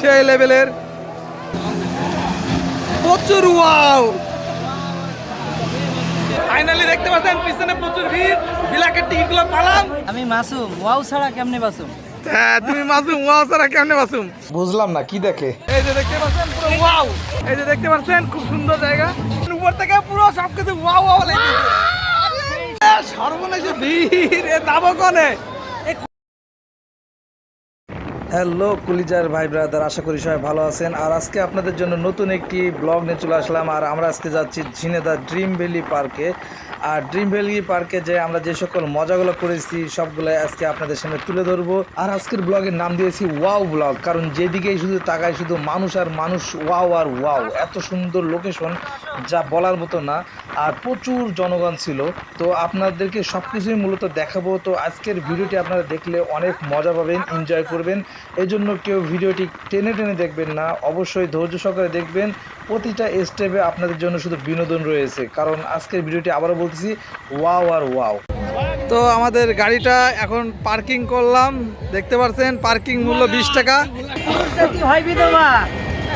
সেই লেভেলের। প্রচুর ওয়াও ফাইনালি দেখতে পাচ্ছেন পিছনে প্রচুর ভিড় বিলাকের টিকিটগুলো পালাম আমি মাসুম ওয়াও ছাড়া কেমনে বাসুম? হ্যাঁ তুমি মাসুম ওয়াও ছাড়া কেমনে মাসুম বুঝলাম না কি দেখে? এই যে দেখতে পাচ্ছেন পুরো ওয়াও এই যে দেখতে পাচ্ছেন খুব সুন্দর জায়গা। উপর থেকে পুরো সবকিছু ওয়াও ওয়াও লেগেছে সর্বনাশে ভিড় এ যাব কনে? হ্যালো কুলিজার ভাই ব্রাদার, আশা করি সবাই ভালো আছেন। আর আজকে আপনাদের জন্য নতুন একটি ব্লগ নিয়ে চলে আসলাম। আর আমরা আজকে যাচ্ছি ঝিনেদা ড্রিম ভ্যালি পার্কে। আর ড্রিম ভ্যালি পার্কে যে আমরা যে সকল মজাগুলো করেছি, সবগুলো আজকে আপনাদের সামনে তুলে ধরবো। আর আজকের ব্লগের নাম দিয়েছি ওয়াও ব্লগ, কারণ যেদিকেই শুধু তাকায় শুধু মানুষ আর মানুষ, ওয়াও আর ওয়াও। এত সুন্দর লোকেশন যা বলার মতো না, আর প্রচুর জনগণ ছিল। তো আপনাদেরকে সব কিছুই মূলত দেখাবো। তো আজকের ভিডিওটি আপনারা দেখলে অনেক মজা পাবেন এনজয় করবেন। এই জন্য কেউ ভিডিওটি টেনে টেনে দেখবেন না। অবশ্যই ধৈর্য সহকারে দেখবেন। প্রতিটা স্টেপে আপনাদের জন্য শুধু বিনোদন রয়েছে। কারণ আজকের ভিডিওটি আবারও বলতেছি ওয়াও আর ওয়াও। তো আমাদের গাড়িটা এখন পার্কিং করলাম। দেখতে পাচ্ছেন পার্কিং মূল্য বিশ টাকা।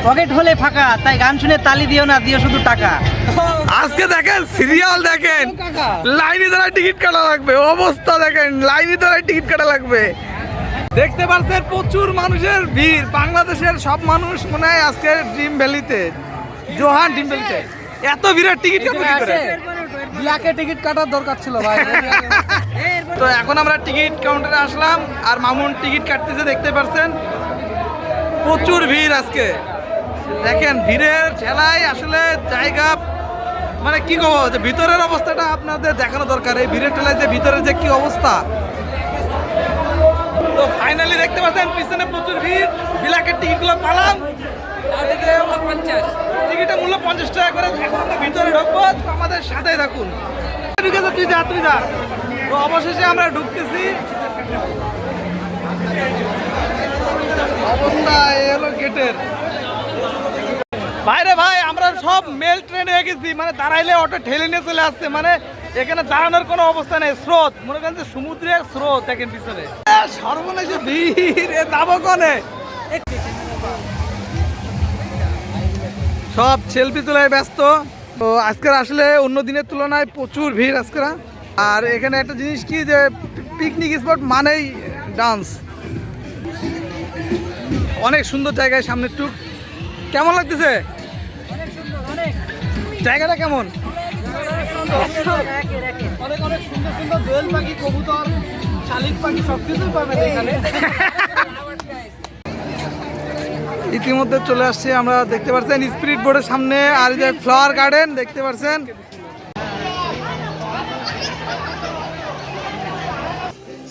পকেট হলে ফাঁকা তাই গান শুনে তালি দিও না দিও শুধু টাকা। আজকে দেখেন সিরিয়াল দেখেন। লাইনে দাঁড়ায় টিকিট কাটা লাগবে। অবস্থা দেখেন লাইনে দাঁড়ায় টিকিট কাটা লাগবে। দেখতে পাচ্ছেন প্রচুর মানুষের ভিড়। বাংলাদেশের সব মানুষ মনে হয় আজকে ড্রিম ভ্যালিতে। জোহান ড্রিম ভ্যালিতে। এত ভিড়ের টিকিট কাটবো কি করে? ব্ল্যাকে টিকিট কাটার দরকার ছিল ভাই। তো এখন আমরা টিকিট কাউন্টারে আসলাম আর মামুন টিকিট কাটতেছে দেখতে পাচ্ছেন প্রচুর ভিড় আজকে। দেখেন ভিড়ের ঠেলায় আসলে জায়গা মানে কি কব যে ভিতরের অবস্থাটা আপনাদের দেখানো দরকার। এই ভিড়ের ঠেলায় যে ভিতরের যে কি অবস্থা দেখতে পাচ্ছেন, পিছনে প্রচুর ভিড়। বিলাকের টিকিটগুলো পালাম। টিকিটের মূল্য পঞ্চাশ টাকা করে। ভিতরে ঢুকবো। আমাদের সাথেই থাকুন। তুই তো অবশেষে আমরা ঢুকতেছি। অবস্থা এই হলো গেটের ভাইরে ভাই, আমরা সব মেল ট্রেন হয়ে গেছি। মানে দাঁড়াইলে অটো ঠেলে নিয়ে চলে আসছে। মানে এখানে দাঁড়ানোর কোনো অবস্থা নেই। স্রোত। মনে করেন যে সমুদ্রের স্রোত দেখেন পিছনে। সর্বনাশে যাব কনে সব সেলফি তোলায় ব্যস্ত তো আজকের আসলে অন্য দিনের তুলনায় প্রচুর ভিড় আজকের আর এখানে একটা জিনিস কি যে পিকনিক স্পট মানেই ডান্স অনেক সুন্দর জায়গায় সামনে টুক কেমন লাগতেছে জায়গাটা কেমন অনেক অনেক সুন্দর সুন্দর পাখি কবুতর শালিক পাখি সব কিছুই পাবেন এখানে। ইতিমধ্যে চলে আসছে আমরা দেখতে পাচ্ছেন স্পিরিট বোর্ডের সামনে আর এই যে ফ্লাওয়ার গার্ডেন দেখতে পাচ্ছেন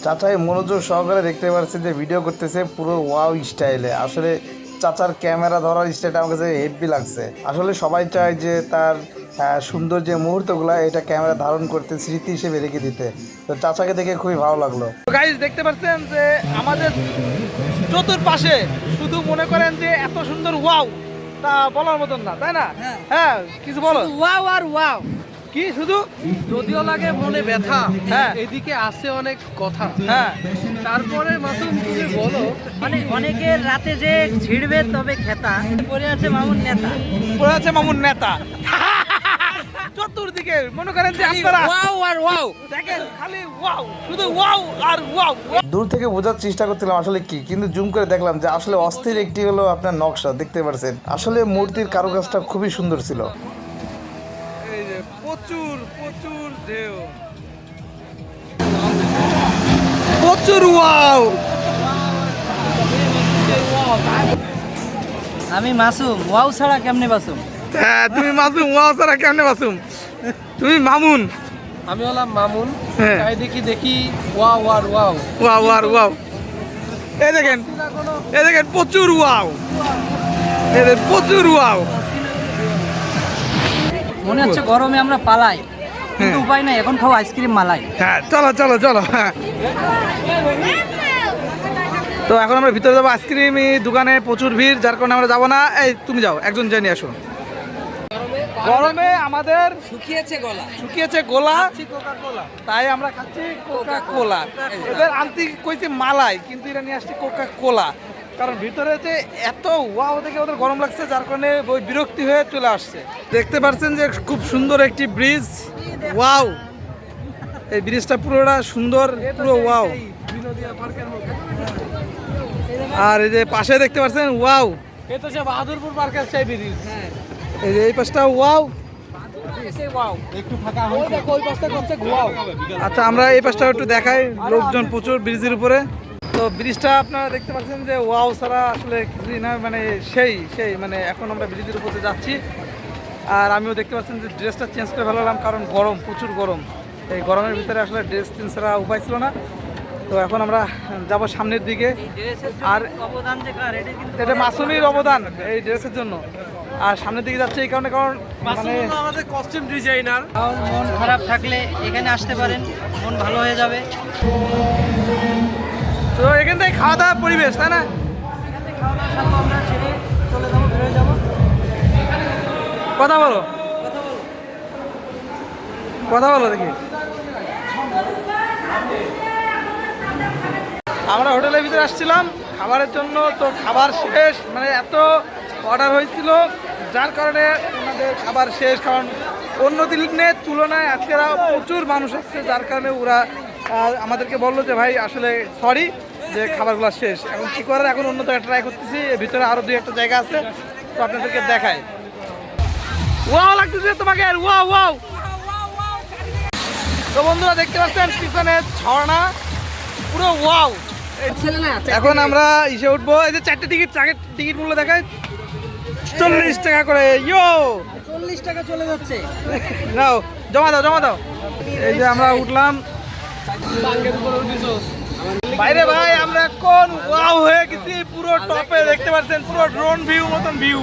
চাচাই মনোযোগ সহকারে দেখতে পাচ্ছি যে ভিডিও করতেছে পুরো ওয়াও স্টাইলে আসলে চাচার ক্যামেরা ধরার স্টাইলটা আমার কাছে হেভি লাগছে। আসলে সবাই চায় যে তার সুন্দর যে মুহূর্তগুলো এটা ক্যামেরা ধারণ করতে স্মৃতি হিসেবে রেখে দিতে। তো চাচাকে দেখে খুবই ভালো লাগল। গাইজ দেখতে পাচ্ছেন যে আমাদের চতুর্পাশে শুধু মনে করেন যে এত সুন্দর ওয়াও তা বলার মতন না তাই না? হ্যাঁ। কিছু বলো। ওয়াও আর ওয়াও কি শুধু? যদিও লাগে মনে ব্যথা হ্যাঁ। এদিকে আসে অনেক কথা। হ্যাঁ। তারপরে মাসুম তুমি বলো। মানে অনেকের রাতে যে ছিড়বে তবে খেতা। পরে আছে মামুন নেতা। পড়ে আছে মামুন নেতা। চতুর্দিকে মনে করেন যে আপনারা ওয়াও আর ওয়াও। দেখেন খালি ওয়াও। শুধু ওয়াও আর ওয়াও। দূর থেকে বোঝার চেষ্টা করছিলাম আসলে কি কিন্তু জুম করে দেখলাম যে আসলে অস্থির একটি হলো আপনার নকশা দেখতে পাচ্ছেন আসলে মূর্তির কারুকাজটা খুবই সুন্দর ছিল। এই যে প্রচুর প্রচুর ঢেউ। প্রচুর ওয়াও। আমি মাসুম ওয়াও ছাড়া কেমনে বাসুম? হ্যাঁ তুমি মাসুম ওয়াও ছাড়া কেমনে মাসুম তুমি মামুন? আমি হলাম মামুন। হ্যাঁ। তাই দেখি দেখি ওয়াও আর ওয়াও। ওয়াও আর ওয়াও। এই দেখেন এই দেখেন প্রচুর ওয়াও। এই দেখেন প্রচুর ওয়াও। মনে হচ্ছে গরমে আমরা পালাই কিন্তু উপায় নাই এখন খাও আইসক্রিম মালাই। হ্যাঁ চলো চলো চলো হ্যাঁ। তো এখন আমরা ভিতরে যাব আইসক্রিম দোকানে প্রচুর ভিড় যার কারণে আমরা যাব না। এই তুমি যাও একজন জানি আসো। গরমে আমাদের শুকিয়েছে গলা। শুকিয়েছে গোলা। তাই আমরা খাচ্ছি কোকা কোলা এদের আনতে কইছে মালাই কিন্তু এরা নিয়ে আসছে কোকা কোলা কারণ ভিতরে যে এত ওয়াও দেখে ওদের গরম লাগছে যার কারণে ওই বিরক্তি হয়ে চলে আসছে। দেখতে পাচ্ছেন যে খুব সুন্দর একটি ব্রিজ ওয়াও এই ব্রিজটা পুরোটা সুন্দর পুরো ওয়াও আর এই যে পাশে দেখতে পাচ্ছেন ওয়াও এ তো সে বাহাদুরপুর পার্কের সেই ব্রিজ এই এই পাশটা ওয়াও। আচ্ছা আমরা এই পাশটা একটু দেখাই লোকজন প্রচুর ব্রিজের উপরে। তো ব্রিজটা আপনারা দেখতে পাচ্ছেন যে ওয়াও ছাড়া আসলে কিছুই না মানে সেই সেই মানে এখন আমরা ব্রিজের উপরে যাচ্ছি। আর আমিও দেখতে পাচ্ছেন যে ড্রেসটা চেঞ্জ করে ফেলালাম কারণ গরম প্রচুর গরম। এই গরমের ভিতরে আসলে ড্রেস চেঞ্জ ছাড়া উপায় ছিল না। তো এখন আমরা যাব সামনের দিকে। আর এটা মাসুমির অবদান এই ড্রেসের জন্য। আর সামনের দিকে যাচ্ছে এই কারণে কারণ মানে আমাদের কস্টিউম ডিজাইনার কারণ মন খারাপ থাকলে এখানে আসতে পারেন মন ভালো হয়ে যাবে। তো এখান থেকে খাওয়া দাওয়া পরিবেশ তাই না? কথা বলো। কথা বলো দেখি। আমরা হোটেলের ভিতরে আসছিলাম খাবারের জন্য তো খাবার শেষ মানে এত অর্ডার হয়েছিল যার কারণে ওনাদের খাবার শেষ। কারণ অন্য দিনের তুলনায় আজকেরা প্রচুর মানুষ আসছে যার কারণে ওরা আমাদেরকে বলল যে ভাই আসলে সরি যে খাবারগুলো শেষ। এখন কী করার? এখন অন্য জায়গায় ট্রাই করতেছি এর ভিতরে আরও দুই একটা জায়গা আছে তো আপনাদেরকে দেখায় ওয়াও লাগতেছে তোমাকে ওয়াও ওয়াও তো বন্ধুরা দেখতে পাচ্ছেন পিছনে ঝর্ণা পুরো ওয়াও এখন আমরা ইসে উঠবো। এই যে চারটে টিকিট চারটে টিকিট মূল্য দেখায় চল্লিশ টাকা করে ইয়ো! চল্লিশ টাকা চলে যাচ্ছে। নাও জমা দাও জমা দাও। এই যে আমরা উঠলাম। বাইরে ভাই আমরা কোন ওয়াও হয়ে গেছি পুরো টপে দেখতে পাচ্ছেন পুরো ড্রোন ভিউ মতন ভিউ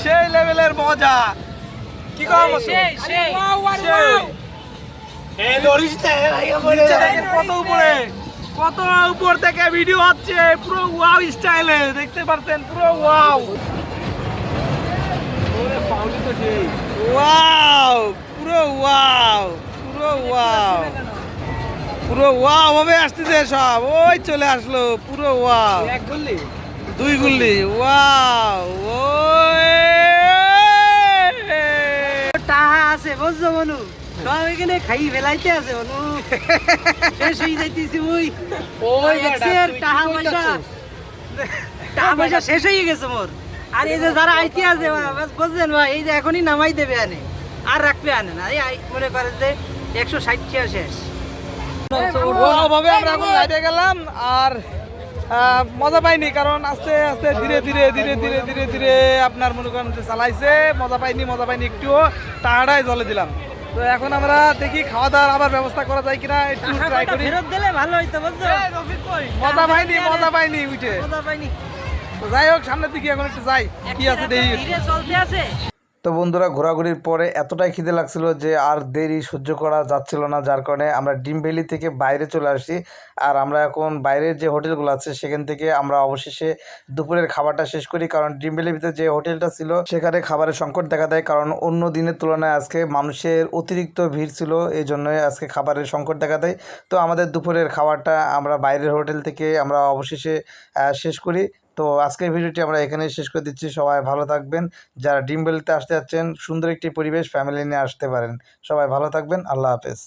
সেই লেভেলের মজা। কি কম কত উপরে কত উপর থেকে ভিডিও হচ্ছে পুরো ওয়াও স্টাইলে দেখতে পাচ্ছেন পুরো ওয়াও ওয়াও পুরো ওয়াও পুরো ওয়াও। পুরো ওয়াও ভাবে আসতেছে সব। ওই চলে আসলো পুরো ওয়াও। দুই গুল্লি ওয়াও ওই। টাহা আছে বুঝছ মনু সব এখানে খাই ফেলাইতে আছে শেষ হয়ে যাইতেছি ওই। ওই টাহা পয়সা শেষ হয়ে গেছে মোর। আর এই যে যারা আইতে আছে বুঝছেন ভাই এই যে এখনই নামাই দেবে আনে আর রাখবে আনে না। এই মনে করে যে একশো ষাট টাকা শেষ। ওয়াও আমরা এখন লাইটে গেলাম আর মজা পাইনি কারণ আস্তে আস্তে ধীরে ধীরে ধীরে ধীরে ধীরে ধীরে আপনার মনে করেন চালাইছে মজা পাইনি মজা পাইনি একটুও টাহাটাই জলে দিলাম। তো এখন আমরা দেখি খাওয়া দাওয়ার আবার ব্যবস্থা করা যায় কিনা একটু ট্রাই করি। ফেরত দিলে ভালো হইতো মজা পাইনি মজা পাইনি উঠে। মজা পাইনি। তো যাই হোক সামনের দিকে এখন একটু যাই। কি আছে দেখি। চলতে আছে। তো বন্ধুরা ঘোরাঘুরির পরে এতটাই খিদে লাগছিল যে আর দেরি সহ্য করা যাচ্ছিল না যার কারণে আমরা ডিম ভ্যালি থেকে বাইরে চলে আসি। আর আমরা এখন বাইরের যে হোটেলগুলো আছে সেখান থেকে আমরা অবশেষে দুপুরের খাবারটা শেষ করি। কারণ ডিম ভ্যালির ভিতরে যে হোটেলটা ছিল সেখানে খাবারের সংকট দেখা দেয়। কারণ অন্য দিনের তুলনায় আজকে মানুষের অতিরিক্ত ভিড় ছিল এই জন্যই আজকে খাবারের সংকট দেখা দেয়। তো আমাদের দুপুরের খাবারটা আমরা বাইরের হোটেল থেকে আমরা অবশেষে শেষ করি। তো আজকের ভিডিওটি আমরা এখানেই শেষ করে দিচ্ছি। সবাই ভালো থাকবেন। যারা ডিম ভ্যালিতে আসতে যাচ্ছেন, সুন্দর একটি পরিবেশ ফ্যামিলি নিয়ে আসতে পারেন। সবাই ভালো থাকবেন। আল্লাহ হাফেজ।